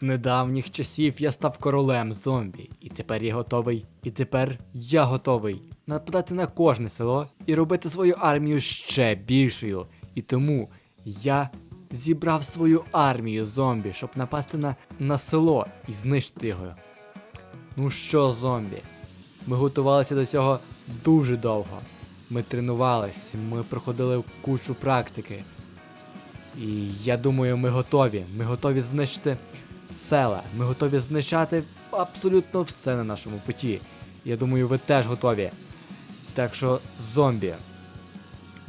З недавніх часів я став королем зомбі, і тепер я готовий, і тепер я готовий нападати на кожне село і робити свою армію ще більшою. І тому я зібрав свою армію зомбі, щоб напасти на, на село і знищити його. Ну що, зомбі? Ми готувалися до цього дуже довго. Ми тренувались, ми проходили кучу практики. І я думаю, ми готові. Ми готові знищити села. Ми готові знищати абсолютно все на нашому путі. Я думаю, ви теж готові. Так що, зомбі,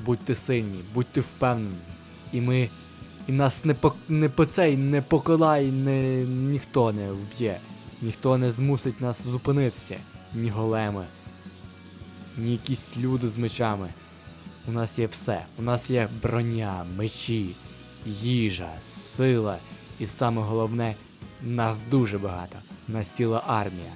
будьте сильні, будьте впевнені. І ми. І нас не по, не по цей не поколає, не, ніхто не вб'є. Ніхто не змусить нас зупинитися. Ні големи, ні якісь люди з мечами. У нас є все. У нас є броня, мечі, їжа, сила. І саме головне, нас дуже багато. Нас ціла армія.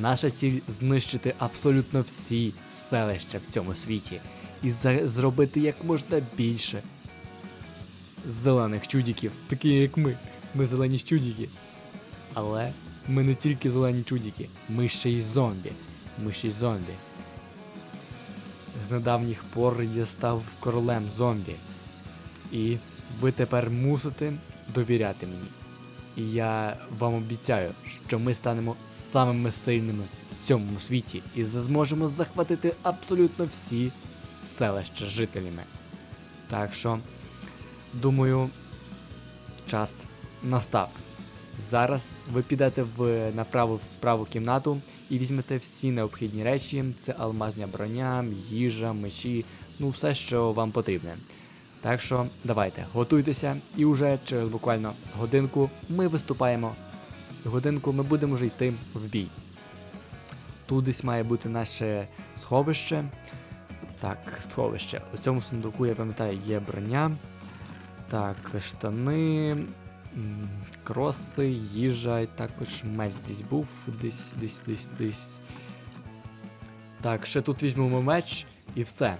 Наша ціль знищити абсолютно всі селища в цьому світі і зробити як можна більше зелених чудіків, такі як ми. Ми зелені чудіки. Але ми не тільки зелені чудіки, ми ще й зомбі. Ми ще й зомбі. З недавніх пор я став королем зомбі. І ви тепер мусите довіряти мені. І я вам обіцяю, що ми станемо самими сильними в цьому світі і зможемо захватити абсолютно всі селища жителями. Так що, думаю, час настав. Зараз ви підете в направо в праву кімнату і візьмете всі необхідні речі: це алмазня броня, їжа, мечі, ну все, що вам потрібне. Так що давайте, готуйтеся, і вже через буквально годинку ми виступаємо. Годинку ми будемо вже йти в бій. Тут десь має бути наше сховище. Так, сховище. У цьому сундуку, я пам'ятаю, є броня. Так, штани, кроси, їжа, і також меч десь був, десь, десь, десь, десь. Так, ще тут візьмемо меч і все.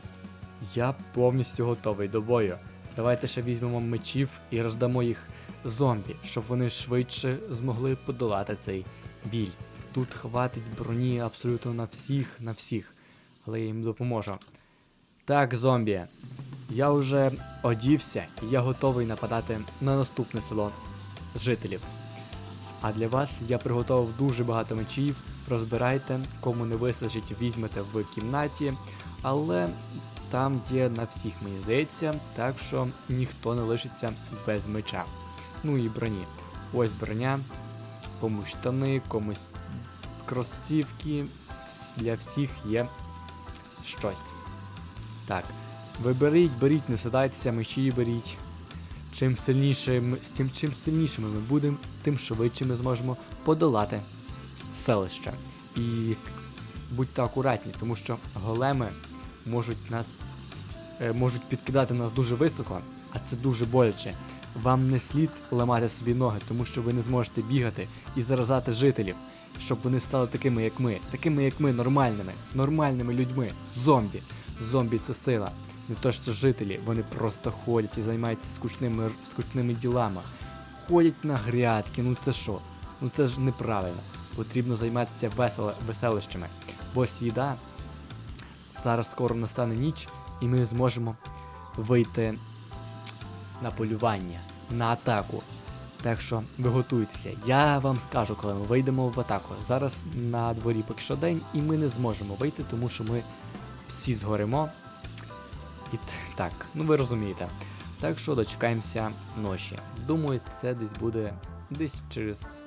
Я повністю готовий до бою. Давайте ще візьмемо мечів і роздамо їх зомбі, щоб вони швидше змогли подолати цей біль. Тут хватить броні абсолютно на всіх, на всіх, але я їм допоможу. Так, зомбі. Я вже одівся і я готовий нападати на наступне село жителів. А для вас я приготував дуже багато мечів. Розбирайте, кому не вистачить, візьмете в кімнаті. Але там є на всіх, мені здається, так що ніхто не лишиться без меча. Ну і броні. Ось броня, комусь штани, комусь кросівки. Для всіх є щось. Так, ви беріть, не сідайтеся, мечі беріть. Чим сильнішим, тим, чим сильнішими ми будемо, тим швидше ми зможемо подолати селище. І будьте акуратні, тому що големи можуть нас е, можуть підкидати нас дуже високо, а це дуже боляче. Вам не слід ламати собі ноги, тому що ви не зможете бігати і заразати жителів, щоб вони стали такими, як ми, такими, як ми, нормальними, нормальними людьми, зомбі. Зомбі це сила. Не то що жителі, вони просто ходять і займаються скучними, скучними ділами. Ходять на грядки, ну це що? Ну це ж неправильно. Потрібно займатися весело, веселищами. Бо їда зараз скоро настане ніч, і ми зможемо вийти на полювання, на атаку. Так що ви готуйтеся. Я вам скажу, коли ми вийдемо в атаку. Зараз на дворі поки що день, і ми не зможемо вийти, тому що ми всі згоримо. І так, ну ви розумієте. Так що дочекаємося ночі. Думаю, це десь буде десь через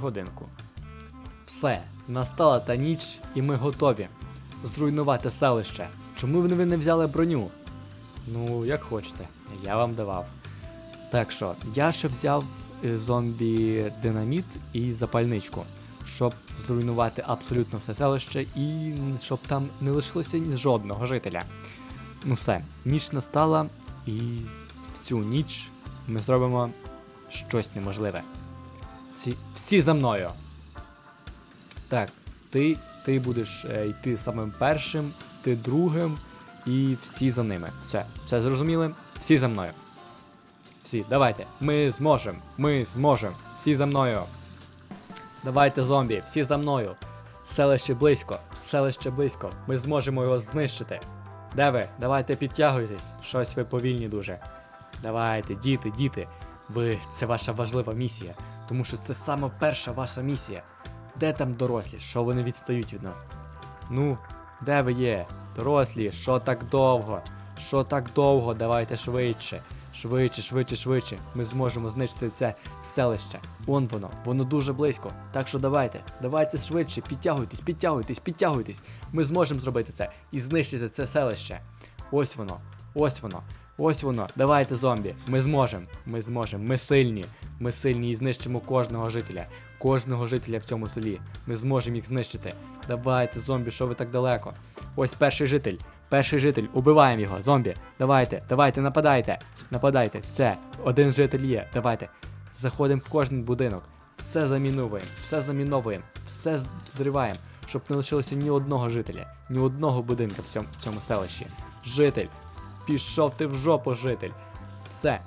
годинку. Все, настала та ніч, і ми готові зруйнувати селище. Чому ви не взяли броню? Ну, як хочете, я вам давав. Так що, я ще взяв е, зомбі динаміт і запальничку, щоб зруйнувати абсолютно все селище і щоб там не лишилося жодного жителя. Ну все, ніч настала, і в цю ніч ми зробимо щось неможливе. Всі, всі за мною. Так, ти, ти будеш е, йти самим першим, ти другим і всі за ними. Все, все зрозуміли? Всі за мною. всі, давайте. Ми зможемо. Ми зможемо. Всі за мною. Давайте, зомбі, всі за мною. Селище близько, селище близько. Ми зможемо його знищити. Де ви? Давайте підтягуйтесь. Щось ви повільні дуже. Давайте, діти, діти. Ви це ваша важлива місія. Тому що це саме перша ваша місія. Де там дорослі? Що вони відстають від нас? Ну, де ви є? Дорослі, що так довго? Що так довго? Давайте швидше. Швидше, швидше, швидше. Ми зможемо знищити це селище. Вон воно, воно дуже близько. Так що давайте, давайте швидше, підтягуйтесь, підтягуйтесь, підтягуйтесь. Ми зможемо зробити це і знищити це селище. Ось воно, ось воно, ось воно. Давайте, зомбі. Ми зможемо. Ми зможемо. Ми сильні. Ми сильні і знищимо кожного жителя. Кожного жителя в цьому селі. Ми зможемо їх знищити. Давайте, зомбі, що ви так далеко? Ось перший житель. Перший житель, убиваємо його, зомбі. Давайте, давайте, нападайте. Нападайте, все, один житель є. Давайте. Заходимо в кожен будинок. Все заміновуємо, все заміновуємо, все зриваємо, щоб не лишилося ні одного жителя, ні одного будинка в цьому, в цьому селищі. Житель. Пішов ти в жопу, житель. Все.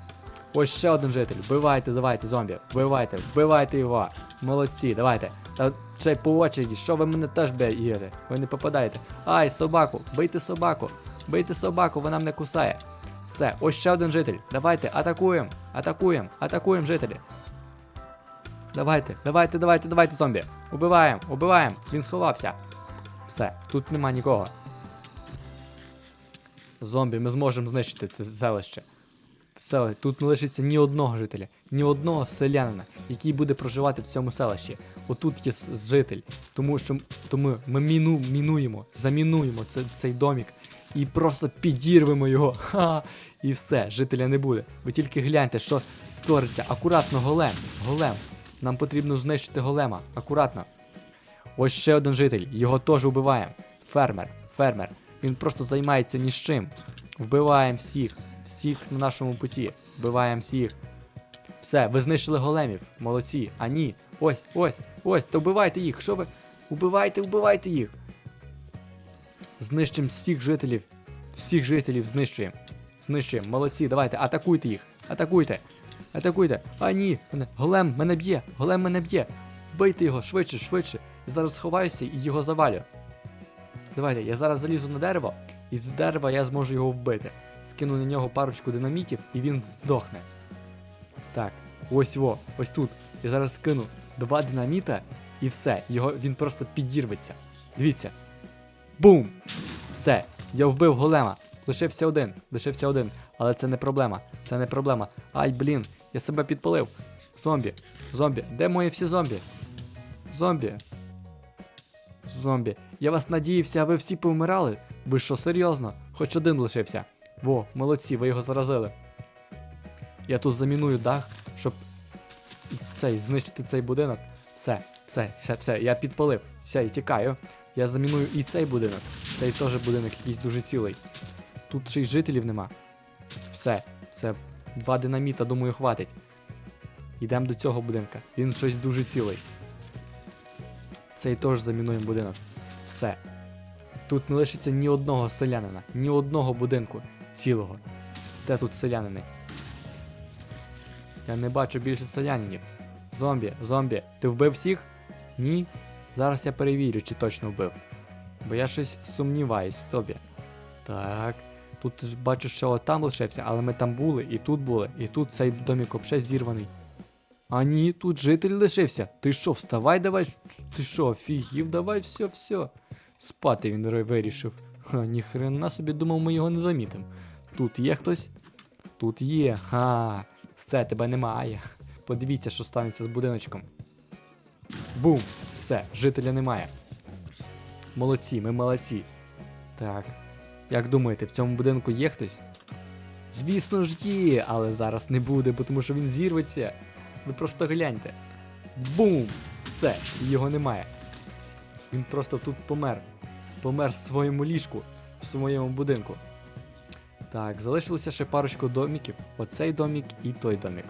Ось ще один житель. Вбивайте, давайте, зомбі. Вбивайте, вбивайте його. Молодці, давайте. Та цей по очереді, що ви мене теж б'єте? Ви не попадаєте. Ай, собаку, бийте собаку. Бийте собаку, вона мене кусає. Все, ось ще один житель. Давайте, атакуємо, атакуємо, атакуємо жителі. Давайте, давайте, давайте, давайте, зомбі. Убиваємо, убиваємо. Він сховався. Все, тут нема нікого. Зомбі, ми зможемо знищити це селище. Все, тут не лишиться ні одного жителя, ні одного селянина, який буде проживати в цьому селищі. Отут є житель, тому що тому ми міну, мінуємо, замінуємо це, цей домік і просто підірвемо його. Ха! І все, жителя не буде. Ви тільки гляньте, що створиться. Акуратно, голем, голем. Нам потрібно знищити голема. Акуратно. Ось ще один житель, його теж вбиваємо. Фермер, фермер. Він просто займається ні з чим. Вбиваємо всіх, всіх на нашому путі. Вбиваємо всіх. Все, ви знищили големів. Молодці. А ні. Ось, ось, ось, то вбивайте їх. Що ви? Убивайте, вбивайте їх. Знищимо всіх жителів. Всіх жителів знищуємо. Знищуємо. Молодці, давайте, атакуйте їх. Атакуйте. Атакуйте. А ні, голем мене б'є, голем мене б'є. Вбийте його швидше, швидше. Зараз сховаюся і його завалю. Давайте, я зараз залізу на дерево, і з дерева я зможу його вбити. Скину на нього парочку динамітів, і він здохне. Так, ось во, ось тут. Я зараз скину два динаміта, і все, його він просто підірветься. Дивіться. Бум! Все, я вбив голема. Лишився один, лишився один. Але це не проблема. Це не проблема. Ай, блін, я себе підпалив. Зомбі, зомбі, де мої всі зомбі? Зомбі. Зомбі. Я вас надіявся, а ви всі повмирали? Ви що, серйозно? Хоч один лишився. Во, молодці, ви його заразили. Я тут заміную дах, щоб цей, знищити цей будинок. Все, все, все, все, я підпалив. Все, і тікаю. Я заміную і цей будинок. Цей теж будинок якийсь дуже цілий. Тут ще й жителів нема. Все, все. Два динаміта, думаю, хватить. Йдемо до цього будинка. Він щось дуже цілий. Цей теж замінуємо будинок. Все. Тут не лишиться ні одного селянина, ні одного будинку цілого. Де тут селянини? Я не бачу більше селянинів. Зомбі, зомбі, ти вбив всіх? Ні. Зараз я перевірю, чи точно вбив. Бо я щось сумніваюсь в собі. Так. Тут бачу, що там лишився, але ми там були, і тут були, і тут цей домік взагалі зірваний. А ні, тут житель лишився. Ти що, вставай давай. Ти що, офігів, давай все, все. Спати він вирішив. Ніхрена собі думав, ми його не замітимо. Тут є хтось? Тут є. Ха. Все, тебе немає. Подивіться, що станеться з будиночком. Бум! Все, жителя немає. Молодці, ми молодці. Так. Як думаєте, в цьому будинку є хтось? Звісно ж є, але зараз не буде, бо тому що він зірветься. Ви просто гляньте. Бум! Все, його немає. Він просто тут помер. Помер в своєму ліжку, в своєму будинку. Так, залишилося ще парочку доміків. Оцей домік і той домік.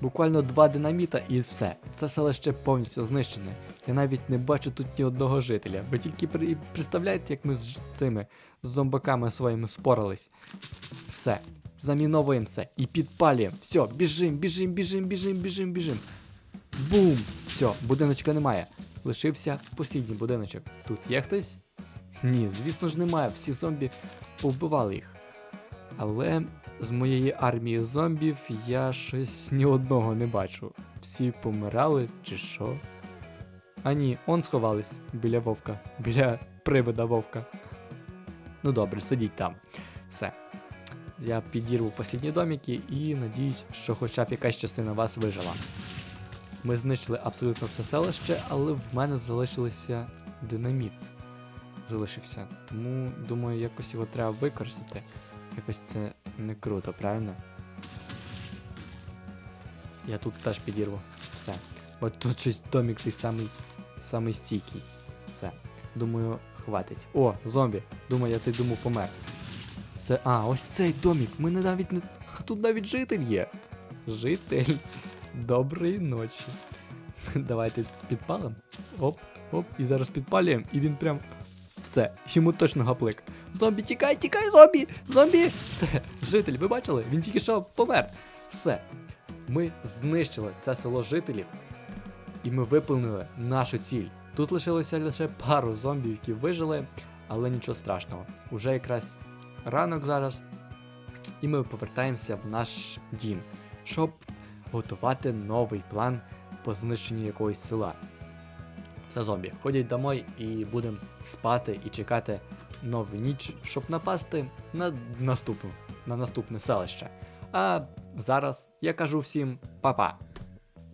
Буквально два динаміта і все. Це селище повністю знищене. Я навіть не бачу тут ні одного жителя. Ви тільки при... представляєте, як ми з цими з зомбаками своїми спорались. Все. заміновуємо все і підпалюємо. Все, біжим, біжим, біжим, біжим, біжим, біжим. Бум! Все, будиночка немає. Лишився послідній будиночок. Тут є хтось? Ні, звісно ж немає. Всі зомбі повбивали їх. Але з моєї армії зомбів я щось ні одного не бачу. Всі помирали чи що? А ні, он сховались біля вовка, біля привида вовка. Ну добре, сидіть там. Все. Я підірву послідні домики і надіюсь, що хоча б якась частина вас вижила. Ми знищили абсолютно все селище, але в мене залишилося динаміт. Залишився. Тому думаю, якось його треба використати. Якось це не круто, правильно? Я тут теж підірву. Все. Бо тут щось домик цей самий, самий стійкий. Все. Думаю, хватить. О, зомбі. Думаю, я ти думаю помер. Це. А, ось цей домик. Ми не навіть не. Тут навіть житель є. Житель. Доброї ночі. Давайте підпалимо. Оп, оп, і зараз підпалюємо, і він прям. Все, йому точно гаплик. Зомбі, тікай, тікай, зомбі! Зомбі! Все, житель, ви бачили? Він тільки що помер. Все. Ми знищили це село жителів, і ми виповнили нашу ціль. Тут лишилося лише пару зомбів, які вижили, але нічого страшного. Уже якраз ранок зараз. І ми повертаємося в наш дім, щоб готувати новий план по знищенню якогось села. Все зомбі, ходять домой і будемо спати і чекати нову ніч, щоб напасти на наступну, на наступне селище. А зараз я кажу всім па-па.